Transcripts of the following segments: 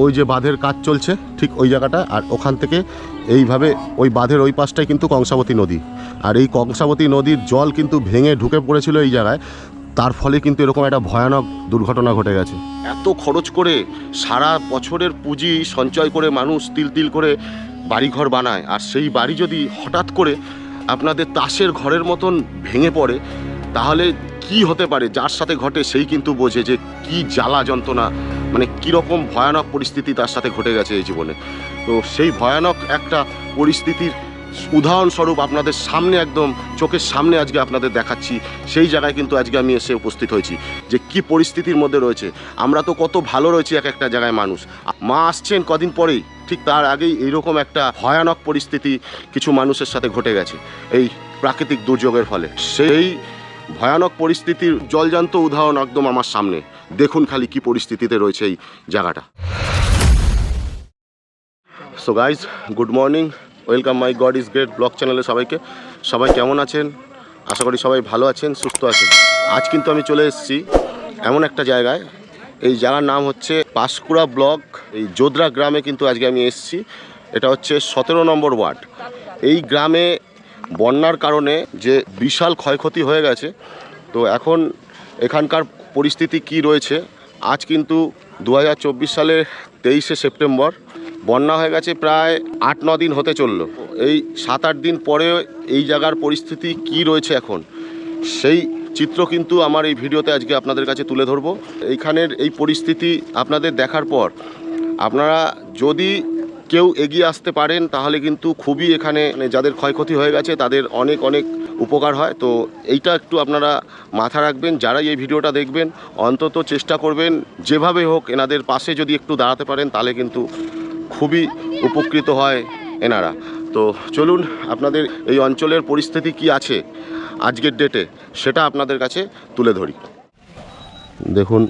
ওই যে বাঁধের কাজ চলছে, ঠিক ওই জায়গাটা, আর ওখান থেকে এইভাবে ওই বাঁধের ওই পাশটাই কিন্তু কংসাবতী নদী। আর এই কংসাবতী নদীর জল কিন্তু ভেঙে ঢুকে পড়েছিল এই জায়গায়, তার ফলে কিন্তু এরকম একটা ভয়ানক দুর্ঘটনা ঘটে গেছে। এত খরচ করে সারা বছরের পুঁজি সঞ্চয় করে মানুষ তিল তিল করে বাড়িঘর বানায়, আর সেই বাড়ি যদি হঠাৎ করে আপনাদের তাসের ঘরের মতন ভেঙে পড়ে, তাহলে কি হতে পারে? যার সাথে ঘটে সেই কিন্তু বোঝে যে কি জ্বালা যন্ত্রণা মানে কীরকম ভয়ানক পরিস্থিতি তার সাথে ঘটে গেছে এই জীবনে। তো সেই ভয়ানক একটা পরিস্থিতির উদাহরণস্বরূপ আপনাদের সামনে একদম, চোখের সামনে আজকে আপনাদের দেখাচ্ছি। সেই জায়গায় কিন্তু আজকে আমি এসে উপস্থিত হয়েছি যে কি পরিস্থিতির মধ্যে রয়েছে। আমরা তো কত ভালো রয়েছি এক একটা জায়গায় মানুষ। মা আসছেন কদিন পরেই, ঠিক তার আগেই এইরকম একটা ভয়ানক পরিস্থিতি কিছু মানুষের সাথে ঘটে গেছে। এই প্রাকৃতিক দুর্যোগের ফলে। সেই ভয়ানক পরিস্থিতির জলজান্ত উদাহরণ একদম আমার সামনে। দেখুন খালি কি পরিস্থিতিতে রয়েছে এই জায়গাটা। So guys good morning welcome my god is great blog চ্যানেলে সবাইকে। সবাই কেমন আছেন? আশা করি সবাই ভালো আছেন, সুস্থ আছেন। আজ কিন্তু আমি চলে এসেছি এমন একটা জায়গায়। এই জায়গার নাম হচ্ছে পাঁশকুড়া ব্লক। এই যোদরা গ্রামে কিন্তু আজকে আমি এসেছি। এটা হচ্ছে সতেরো নম্বর ওয়ার্ড। এই গ্রামে বন্যার কারণে যে বিশাল ক্ষয়ক্ষতি হয়ে গেছে, তো এখন এখানকার পরিস্থিতি কি রয়েছে? আজ কিন্তু দু হাজার চব্বিশ সালের তেইশে সেপ্টেম্বর, বন্যা হয়ে গেছে প্রায় আট ন দিন হতে চলল। এই সাত আট দিন পরে এই জায়গার পরিস্থিতি কি রয়েছে এখন? সেই চিত্র কিন্তু আমার এই ভিডিওতে আজকে আপনাদের কাছে তুলে ধরবো। এইখানের এই পরিস্থিতি আপনাদের দেখার পর, আপনারা যদি কেউ এগিয়ে আসতে পারেন, তাহলে কিন্তু খুবই এখানে মানে যাদের ক্ষয়ক্ষতি হয়ে গেছে, তাদের অনেক অনেক উপকার হয়। তো এইটা একটু আপনারা মাথা রাখবেন, যারাই এই ভিডিওটা দেখবেন, অন্তত চেষ্টা করবেন, যেভাবে হোক এনাদের পাশে যদি একটু দাঁড়াতে পারেন, তাহলে কিন্তু খুবই উপকৃত হয় এনারা। তো চলুন, আপনাদের এই অঞ্চলের পরিস্থিতি কি আছে আজকের ডেটে সেটা আপনাদের কাছে তুলে ধরি। দেখুন,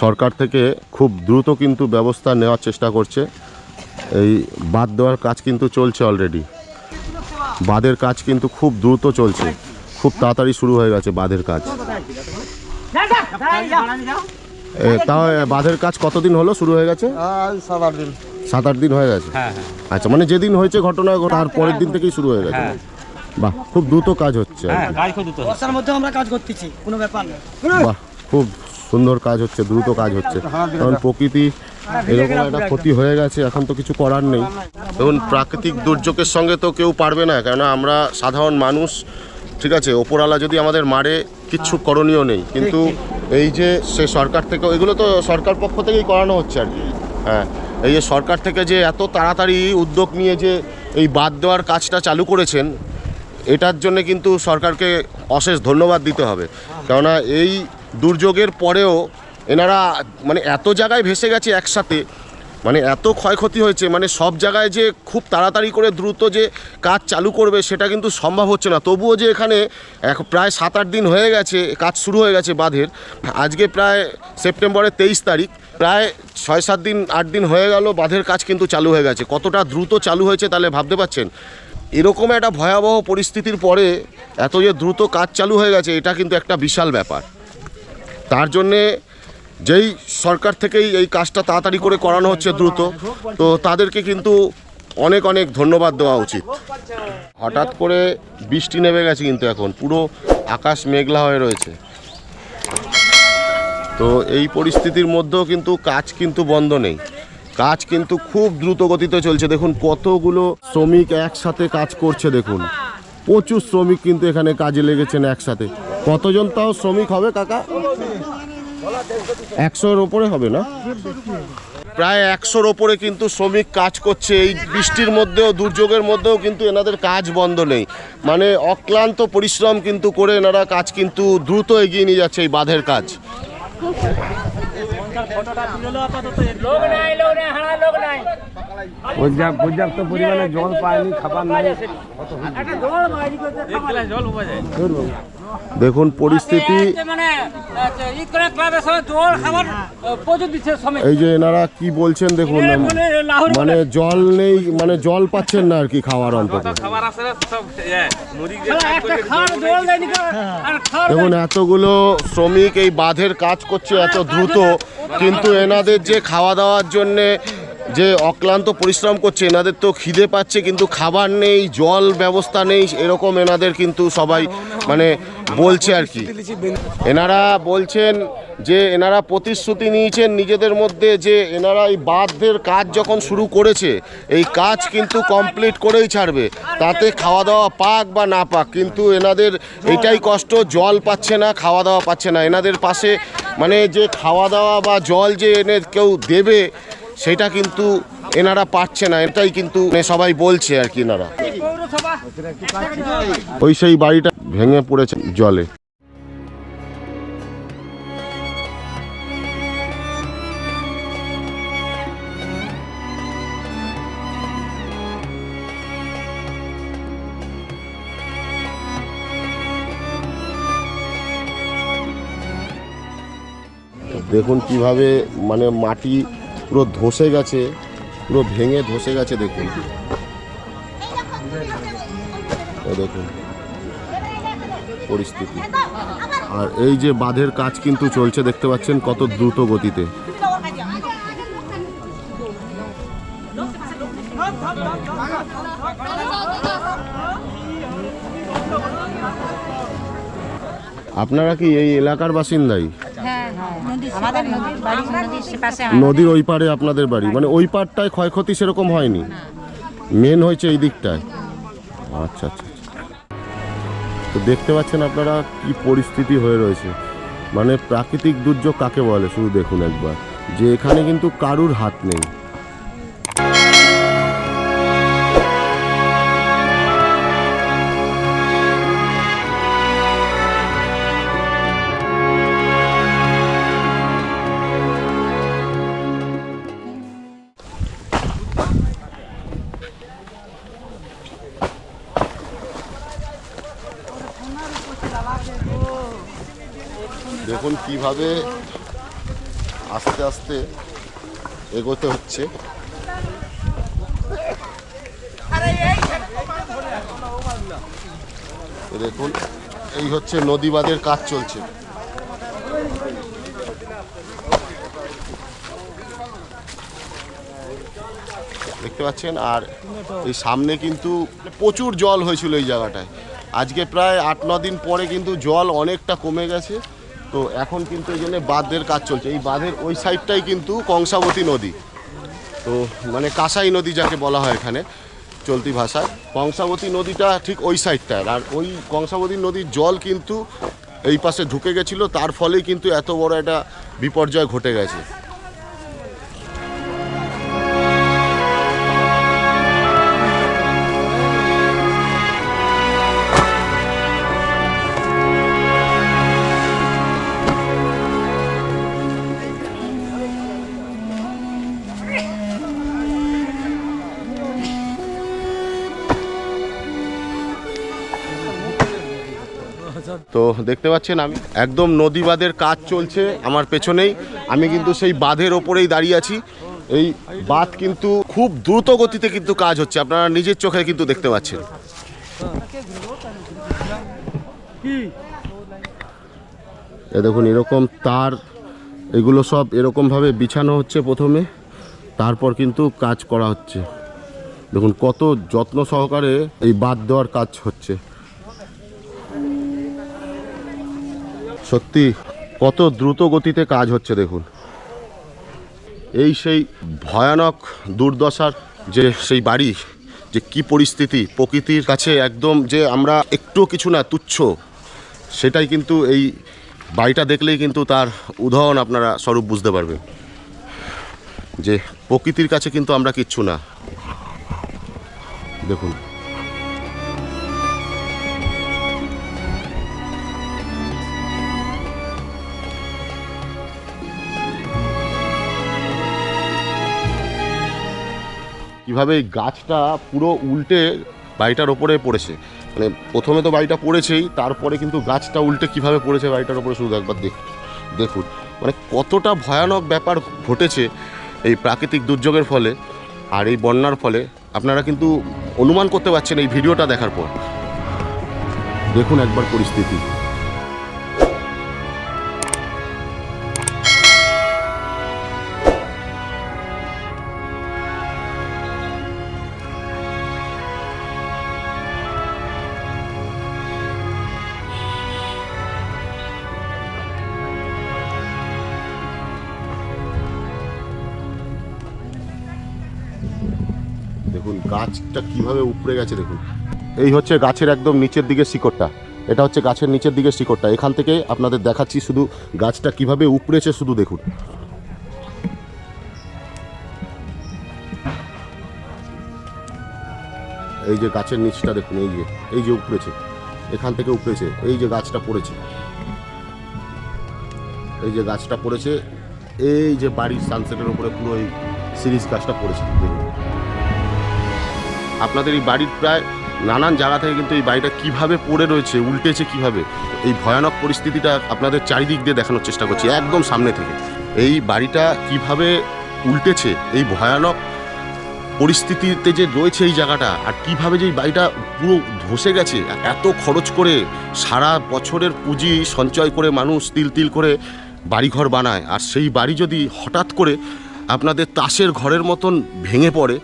সরকার থেকে খুব দ্রুত কিন্তু ব্যবস্থা নেওয়ার চেষ্টা করছে। এই বাদ দেওয়ার কাজ কিন্তু চলছে অলরেডি বাঁধের কাজ কিন্তু খুব দ্রুত চলছে। খুব তাড়াতাড়ি শুরু হয়ে গেছে বাঁধের কাজ। এ, তাও বাঁধের কাজ কতদিন হলো? শুরু হয়ে গেছে? সাত আট দিন। সাত আট দিন হয়ে গেছে? হ্যাঁ হ্যাঁ। আচ্ছা মানে যেদিন হয়েছে ঘটনা তার পরের দিন থেকেই শুরু হয়ে গেছে। হ্যাঁ। বাহ খুব দ্রুত কাজ হচ্ছে। আর হ্যাঁ কি। কাজ হচ্ছে। বর্ষার মধ্যে আমরা কাজ করতেছি কোনো ব্যাপার না। বাহ খুব সুন্দর কাজ হচ্ছে, দ্রুত কাজ হচ্ছে। কারণ প্রকৃতি এরকম একটা ক্ষতি হয়ে গেছে, এখন তো কিছু করার নেই। দেখুন, প্রাকৃতিক দুর্যোগের সঙ্গে তো কেউ পারবে না, কেননা আমরা সাধারণ মানুষ, ঠিক আছে, ওপরওয়ালা যদি আমাদের মারে, কিচ্ছু করণীয় নেই। কিন্তু এই যে সে সরকার থেকে, এগুলো তো সরকার পক্ষ থেকেই করানো হচ্ছে আর কি। হ্যাঁ এই যে সরকার থেকে যে এত তাড়াতাড়ি উদ্যোগ নিয়ে যে এই বাদ দেওয়ার কাজটা চালু করেছেন, এটার জন্য কিন্তু সরকারকে অশেষ ধন্যবাদ দিতে হবে। কেননা এই দুর্যোগের পরেও এনারা মানে এত জায়গায় ভেসে গেছে একসাথে মানে এত ক্ষয়ক্ষতি হয়েছে মানে সব জায়গায় যে খুব তাড়াতাড়ি করে দ্রুত যে কাজ চালু করবে সেটা কিন্তু সম্ভব হচ্ছে না। তবুও যে এখানে এক প্রায় সাত আট দিন হয়ে গেছে, কাজ শুরু হয়ে গেছে বাঁধের, আজকে প্রায় সেপ্টেম্বরের তেইশ তারিখ, প্রায় ছয় সাত দিন, আট দিন হয়ে গেল বাঁধের কাজ কিন্তু চালু হয়ে গেছে। কতটা দ্রুত চালু হয়েছে তাহলে ভাবতে পারছেন? এরকম একটা ভয়াবহ পরিস্থিতির পরে এত যে দ্রুত কাজ চালু হয়ে গেছে, এটা কিন্তু একটা বিশাল ব্যাপার। তার জন্যে যেই সরকার থেকেই এই কাজটা তাড়াতাড়ি করে করানো হচ্ছে দ্রুত, তো তাদেরকে কিন্তু অনেক অনেক ধন্যবাদ দেওয়া উচিত। হঠাৎ করে বৃষ্টি নেমে গেছে কিন্তু এখন, পুরো আকাশ মেঘলা হয়ে রয়েছে। তো এই পরিস্থিতির মধ্যেও কিন্তু কাজ কিন্তু বন্ধ নেই। কাজ কিন্তু খুব দ্রুত গতিতে চলছে। দেখুন কতগুলো শ্রমিক একসাথে কাজ করছে, দেখুন। প্রচুর শ্রমিক কিন্তু এখানে কাজে লেগেছেন একসাথে। কতজন তাও শ্রমিক হবে কাকা? একশোর ওপরে হবে না? প্রায় একশোর ওপরে কিন্তু শ্রমিক কাজ করছে। এই বৃষ্টির মধ্যেও দুর্যোগের মধ্যেও কিন্তু এনাদের কাজ বন্ধ নেই। মানে অক্লান্ত পরিশ্রম কিন্তু করে এনারা কাজ কিন্তু দ্রুত এগিয়ে নিয়ে যাচ্ছে এই বাঁধের কাজ। পরিমাণে জল পায়নি খাবার নাই। জল জল দেখুন পরিস্থিতি মানে দিচ্ছে সময় এই যে এনারা কি বলছেন দেখুন মানে মানে জল নেই মানে জল পাচ্ছেন না আর কি খাওয়ার অন্তত। কেউ, আর খাওয়ার দেখুন এতগুলো শ্রমিক এই বাঁধের কাজ করছে এত দ্রুত কিন্তু এনাদের যে খাওয়া দাওয়ার জন্যে যে অক্লান্ত পরিশ্রম করছে, এনাদের তো খিদে পাচ্ছে, কিন্তু খাবার নেই, জল ব্যবস্থা নেই, এরকম এনাদের কিন্তু সবাই মানে বলছে আর কি। এনারা বলছেন যে, এনারা প্রতিশ্রুতি নিয়েছেন নিজেদের মধ্যে যে, এনারা এই বাঁধের কাজ যখন শুরু করেছে, এই কাজ কিন্তু কমপ্লিট করেই ছাড়বে। তাতে খাওয়া দাওয়া পাক বা না পাক, কিন্তু এনাদের এটাই কষ্ট, জল পাচ্ছে না খাওয়া দাওয়া পাচ্ছে না। এনাদের পাশে মানে যে খাওয়া দাওয়া বা জল যে এনে কেউ দেবে সেটা কিন্তু এনারা পাচ্ছে না, এটাই কিন্তু সবাই বলছে আর কি এনারা। ওই সেই বাড়িটা ভেঙে পড়েছে জলে। দেখুন কীভাবে মানে মাটি পুরো ধসে গেছে, পুরো ভেঙে ধসে গেছে, দেখুন। দেখুন, পরিস্থিতি। আর এই যে বাঁধের কাজ কিন্তু চলছে, দেখতে পাচ্ছেন কত দ্রুত গতিতে। আপনারা কি এই এলাকার বাসিন্দাই? আমাদের নদীর বাড়ি নদীর পাশে নদীর ওই পারে আপনাদের বাড়ি। মানে ওই পারটায় ক্ষয়ক্ষতি সেরকম হয়নি। মেন হয়েছে এই দিকটায়। আচ্ছা আচ্ছা আচ্ছা। তো দেখতে পাচ্ছেন আপনারা কি পরিস্থিতি হয়ে রয়েছে। মানে প্রাকৃতিক দুর্যোগ কাকে বলে? শুধু দেখুন একবার। যে এখানে কিন্তু কারুর হাত নেই। কীভাবে আস্তে আস্তে এগোতে হচ্ছে। দেখুন, এই হচ্ছে নদী বাঁধের কাজ চলছে। দেখতে পাচ্ছেন, আর এই সামনে কিন্তু প্রচুর জল হয়েছিল এই জায়গাটায়। আজকে প্রায় আট, ন দিন পরে কিন্তু জল অনেকটা কমে গেছে। তো এখন কিন্তু এই জন্যে বাঁধের কাজ চলছে। এই বাঁধের ওই সাইডটাই কিন্তু কংসাবতী নদী। তো মানে কাঁসাই নদী যাকে বলা হয় এখানে চলতি ভাষায়। কংসাবতী নদীটা ঠিক ওই সাইডটায়। আর ওই কংসাবতী নদীর জল কিন্তু এই পাশে ঢুকে গেছিল, তার ফলেই কিন্তু এত বড় একটা বিপর্যয় ঘটে গেছে। তো দেখতে পাচ্ছেন আমি একদম নদী বাঁধের কাজ চলছে আমার পেছনেই। আমি কিন্তু সেই বাঁধের ওপরেই দাঁড়িয়ে আছি। এই বাঁধ কিন্তু খুব দ্রুত গতিতে কিন্তু কাজ হচ্ছে, আপনারা নিজের চোখে কিন্তু দেখতে পাচ্ছেন। এ দেখুন, এরকম তার, এগুলো সব এরকমভাবে বিছানো হচ্ছে প্রথমে, তারপর কিন্তু কাজ করা হচ্ছে। দেখুন, কত যত্ন সহকারে এই বাঁধ দেওয়ার কাজ হচ্ছে। সত্যি, কত দ্রুত গতিতে কাজ হচ্ছে দেখুন। এই সেই ভয়ানক দুর্দশার যে সেই বাড়ি, যে কি পরিস্থিতি, প্রকৃতির কাছে একদম যে আমরা একটু কিছু না, তুচ্ছ, সেটাই কিন্তু এই বাড়িটা দেখলেই কিন্তু তার উদাহরণ আপনারা স্বরূপ বুঝতে পারবেন। যে প্রকৃতির কাছে কিন্তু আমরা কিচ্ছু না। দেখুন কীভাবে এই গাছটা পুরো উল্টে বাড়িটার ওপরে পড়েছে। মানে প্রথমে তো বাড়িটা পড়েছেই, তারপরে কিন্তু গাছটা উল্টে কীভাবে পড়েছে বাড়িটার ওপরে শুধু একবার দেখ দেখুন। মানে কতটা ভয়ানক ব্যাপার ঘটেছে এই প্রাকৃতিক দুর্যোগের ফলে আর এই বন্যার ফলে। আপনারা কিন্তু অনুমান করতে পারছেন এই ভিডিওটা দেখার পর। দেখুন একবার পরিস্থিতি। দেখুন, গাছটা কীভাবে উপড়ে গেছে দেখুন। এই হচ্ছে গাছের একদম নিচের দিকে শিকড়টা। এটা হচ্ছে গাছের নিচের দিকে শিকড়টা। এখান থেকে আপনাদের দেখাচ্ছি শুধু গাছটা কীভাবে উপড়েছে শুধু দেখুন। এই যে গাছের নিচটা দেখুন, এই যে এই যে উপড়েছে। এখান থেকে উপড়েছে, এই যে গাছটা পড়েছে। এই যে গাছটা পড়েছে, এই যে বাড়ির সানসেটের উপরে পুরো এই সিরিজ পড়েছে দেখুন। আপনাদের এই বাড়ির প্রায় নানান জায়গা থেকে কিন্তু এই বাড়িটা কীভাবে পড়ে রয়েছে, উল্টেছে কীভাবে, এই ভয়ানক পরিস্থিতিটা আপনাদের চারিদিক দিয়ে দেখানোর চেষ্টা করছি, একদম সামনে থেকে। এই বাড়িটা কীভাবে উল্টেছে, এই ভয়ানক পরিস্থিতিতে যে রয়েছে এই জায়গাটা, আর কীভাবে যে এই বাড়িটা পুরো ধসে গেছে, এত খরচ করে সারা বছরের পুঁজি সঞ্চয় করে মানুষ তিল তিল করে বাড়িঘর বানায়, আর সেই বাড়ি যদি হঠাৎ করে আপনাদের তাসের ঘরের মতন ভেঙে পড়ে,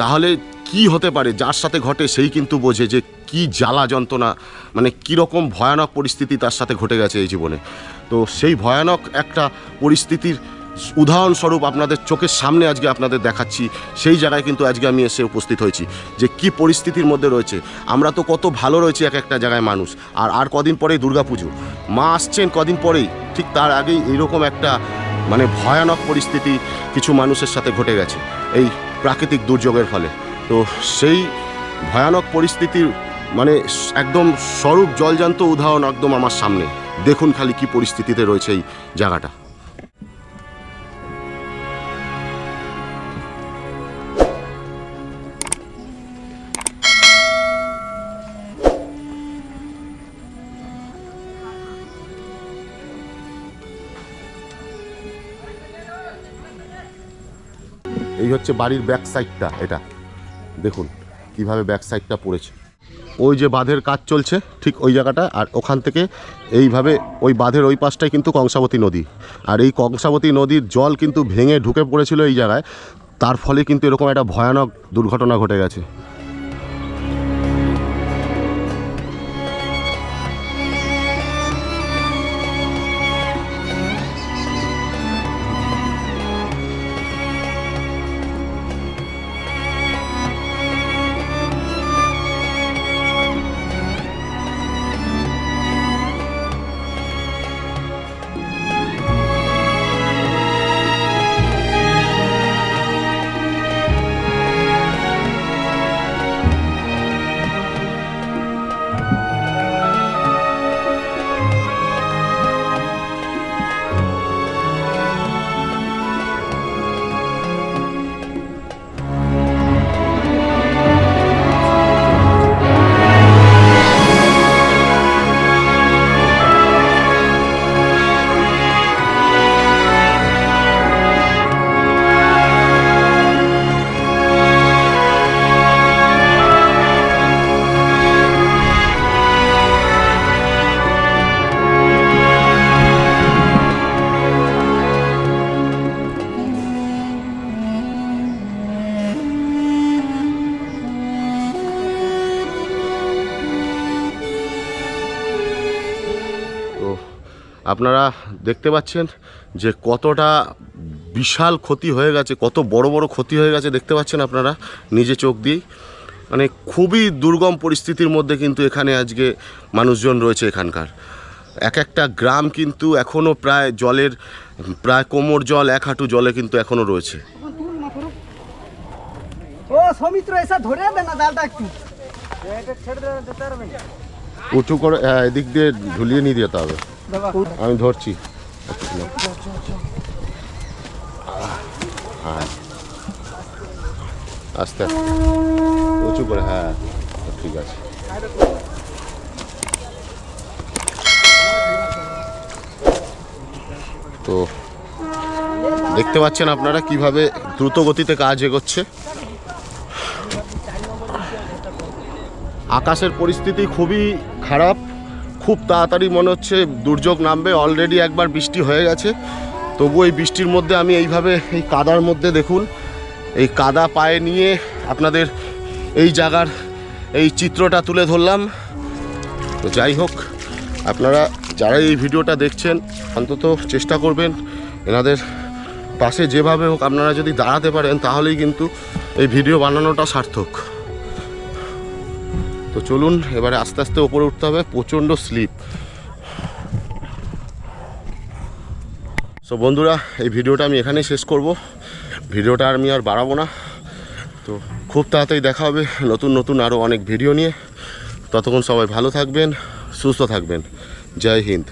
তাহলে কি হতে পারে? যার সাথে ঘটে সেই কিন্তু বোঝে যে কি জ্বালা যন্ত্রণা মানে কীরকম ভয়ানক পরিস্থিতি তার সাথে ঘটে গেছে এই জীবনে। তো সেই ভয়ানক একটা পরিস্থিতির উদাহরণস্বরূপ আপনাদের চোখের সামনে আজকে আপনাদের দেখাচ্ছি, সেই জায়গায় কিন্তু আজকে আমি এসে উপস্থিত হয়েছি যে কি পরিস্থিতির মধ্যে রয়েছে। আমরা তো কত ভালো রয়েছে এক একটা জায়গায় মানুষ, আর আর কদিন পরেই দুর্গাপুজো। মা আসছেন কদিন পরেই, ঠিক তার আগেই এইরকম একটা মানে ভয়ানক পরিস্থিতি কিছু মানুষের সাথে ঘটে গেছে, এই প্রাকৃতিক দুর্যোগের ফলে। তো সেই ভয়ানক পরিস্থিতির মানে একদম স্বরূপ জলজান্ত উদাহরণ একদম আমার সামনে। দেখুন খালি কি পরিস্থিতিতে রয়েছে এই জায়গাটা। এই হচ্ছে বাড়ির ব্যাক সাইডটা এটা। দেখুন কীভাবে ব্যাক সাইডটা পড়েছে। ওই যে বাঁধের কাজ চলছে ঠিক ওই জায়গাটা, আর ওখান থেকে এইভাবে ওই বাঁধের ওই পাশটাই কিন্তু কংসাবতী নদী। আর এই কংসাবতী নদীর জল কিন্তু ভেঙে ঢুকে পড়েছিল এই জায়গায়, তার ফলে কিন্তু এরকম একটা ভয়ানক দুর্ঘটনা ঘটে গেছে। আপনারা দেখতে পাচ্ছেন যে কতটা বিশাল ক্ষতি হয়ে গেছে কত বড় বড় ক্ষতি হয়ে গেছে দেখতে পাচ্ছেন আপনারা নিজে চোখ দিয়েই। মানে খুবই দুর্গম পরিস্থিতির মধ্যে কিন্তু এখানে আজকে মানুষজন রয়েছে এখানকার। এক একটা গ্রাম কিন্তু এখনও প্রায় জলের প্রায় কোমর জল এক হাঁটু জলে কিন্তু এখনও রয়েছে। ও সৌমিত্র এসে ধরে দে না জালটা একটু। উঁচু করে হ্যাঁ, এদিক দিয়ে ঝুলিয়ে নিয়ে যেতে হবে। আমি ধরছি। আস্তে। উঁচু করে হ্যাঁ ঠিক আছে। তো, দেখতে পাচ্ছেন আপনারা কীভাবে দ্রুত গতিতে কাজ এগোচ্ছে? আকাশের পরিস্থিতি খুবই খারাপ। খুব তাড়াতাড়ি মনে হচ্ছে দুর্যোগ নামবে অলরেডি একবার বৃষ্টি হয়ে গেছে। তবু এই বৃষ্টির মধ্যে আমি এইভাবে এই কাদার মধ্যে দেখুন, এই কাদা পায়ে নিয়ে আপনাদের এই জায়গার এই চিত্রটা তুলে ধরলাম। তো যাই হোক, আপনারা যারা এই ভিডিওটা দেখছেন, অন্তত চেষ্টা করবেন এনাদের পাশে যেভাবে হোক আপনারা যদি দাঁড়াতে পারেন, তাহলেই কিন্তু এই ভিডিও বানানোটা সার্থক। তো চলুন, এবারে আস্তে আস্তে ওপরে উঠতে হবে, প্রচণ্ড স্লিপ। সো বন্ধুরা, এই ভিডিওটা আমি এখানেই শেষ করব। ভিডিওটা আমি আর বাড়াবো না। তো খুব তাড়াতাড়ি দেখা হবে, নতুন নতুন আরও অনেক ভিডিও নিয়ে। ততক্ষণ সবাই ভালো থাকবেন, সুস্থ থাকবেন। জয় হিন্দ।